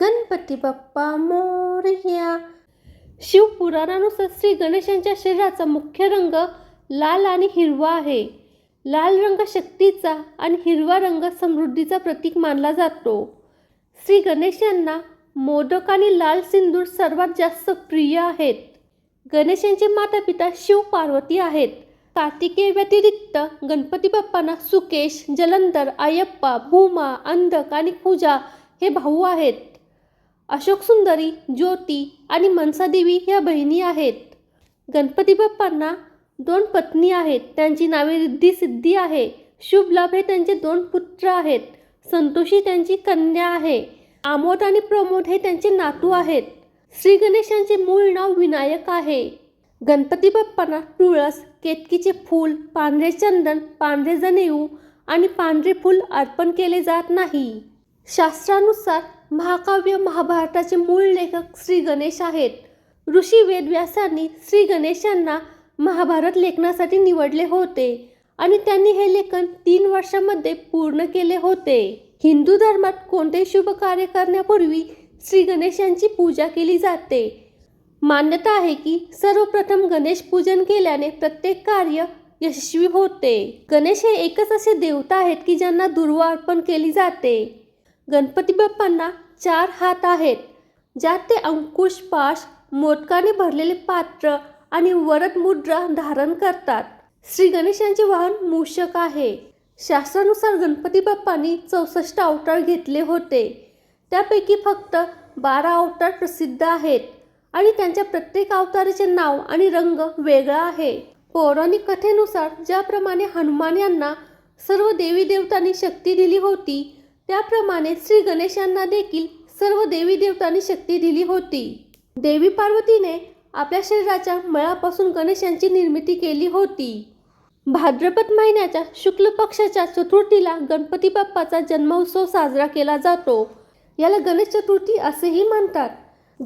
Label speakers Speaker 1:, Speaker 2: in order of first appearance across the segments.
Speaker 1: गणपती बाप्पा मोरया. शिवपुराणानुसार श्री गणेशांच्या शरीराचा मुख्य रंग लाल आणि हिरवा आहे. लाल रंग शक्तीचा आणि हिरवा रंग समृद्धीचा प्रतीक मानला जातो. श्री गणेश यांना मोदक आणि लाल सिंदूर सर्वात जास्त प्रिय आहेत. गणेशांचे माता पिता शिव पार्वती आहेत. कार्तिकेय व्यतिरिक्त गणपती बाप्पांना सुकेश जलंधर अयप्पा भूमा अंधक आणि पूजा हे भाऊ आहेत. अशोक सुंदरी ज्योती आणि मनसादेवी ह्या बहिणी आहेत. गणपती बाप्पांना दोन पत्नी आहेत. त्यांची नावे रिद्धी सिद्धी आहे. शुभ लाभ हे त्यांचे दोन पुत्र आहेत. संतोषी त्यांची कन्या आहे. आमोद आणि प्रमोद हे त्यांचे नातू आहेत. श्री गणेशांचे मूळ नाव विनायक आहे. गणपती बाप्पांना तुळस केतकीचे फूल पांढरे चंदन पांढरे जनेऊ आणि पांढरे फूल अर्पण केले जात नाही. शास्त्रानुसार महाकाव्य महाभारताचे मूळ लेखक श्री गणेश आहेत. ऋषी वेदव्यासांनी श्री गणेशांना महाभारत लेखनासाठी निवडले होते आणि त्यांनी हे लेखन तीन वर्षामध्ये पूर्ण केले होते. हिंदू धर्मात कोणते शुभ कार्य करण्यापूर्वी श्री गणेशांची पूजा केली जाते? मान्यता आहे की सर्वप्रथम गणेश पूजन केल्याने प्रत्येक कार्य यशस्वी होते. गणेश हे एकच असे देवता आहेत की ज्यांना दुर्वा अर्पण केली जाते. गणपती बाप्पांना चार हात आहेत ज्यात ते अंकुश पाश मोदकाने भरलेले पात्र आणि वरद मुद्रा धारण करतात. श्री गणेशांचे वाहन मूषक आहे. शास्त्रानुसार गणपती बाप्पांनी चौसष्ट अवतार घेतले होते. त्यापैकी फक्त बारा अवतार प्रसिद्ध आहेत आणि त्यांच्या प्रत्येक अवताराचे नाव आणि रंग वेगळा आहे. पौराणिक कथेनुसार ज्याप्रमाणे हनुमान यांना सर्व देवी देवतांनी शक्ती दिली होती त्याप्रमाणे श्री गणेशांना देखील सर्व देवी देवतांनी शक्ती दिली होती. देवी पार्वतीने आपल्या शरीराच्या मळापासून गणेशांची निर्मिती केली होती. भाद्रपद महिन्याच्या शुक्ल पक्षाच्या चतुर्थीला गणपती बाप्पाचा जन्मोत्सव साजरा केला जातो. याला गणेश चतुर्थी असेही म्हणतात.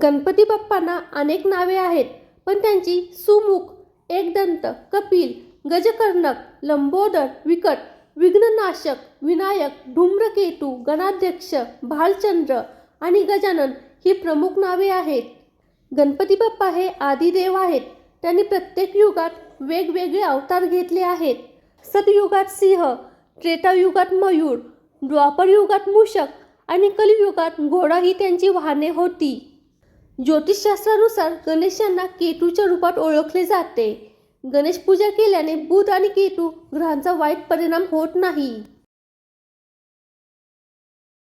Speaker 1: गणपती बाप्पांना अनेक नावे आहेत पण त्यांची सुमुख एकदंत कपिल गजकर्णक लंबोदर विकट विघ्ननाशक विनायक धूम्रकेतू गणाध्यक्ष भालचंद्र आणि गजानन ही प्रमुख नावे आहेत. गणपती बाप्पा हे आदिदेव आहेत. त्यांनी प्रत्येक युगात वेगवेगळे अवतार घेतले आहेत. सतयुगात सिंह त्रेतायुगात मयूर द्वापर युगात मूषक आणि कलियुगात घोडा ही त्यांची वाहने होती. ज्योतिषशास्त्रानुसार गणेशांना केतूच्या रूपात ओळखले जाते. गणेश पूजा केल्याने बुध आणि केतू ग्रहांचा वाईट परिणाम होत नाही.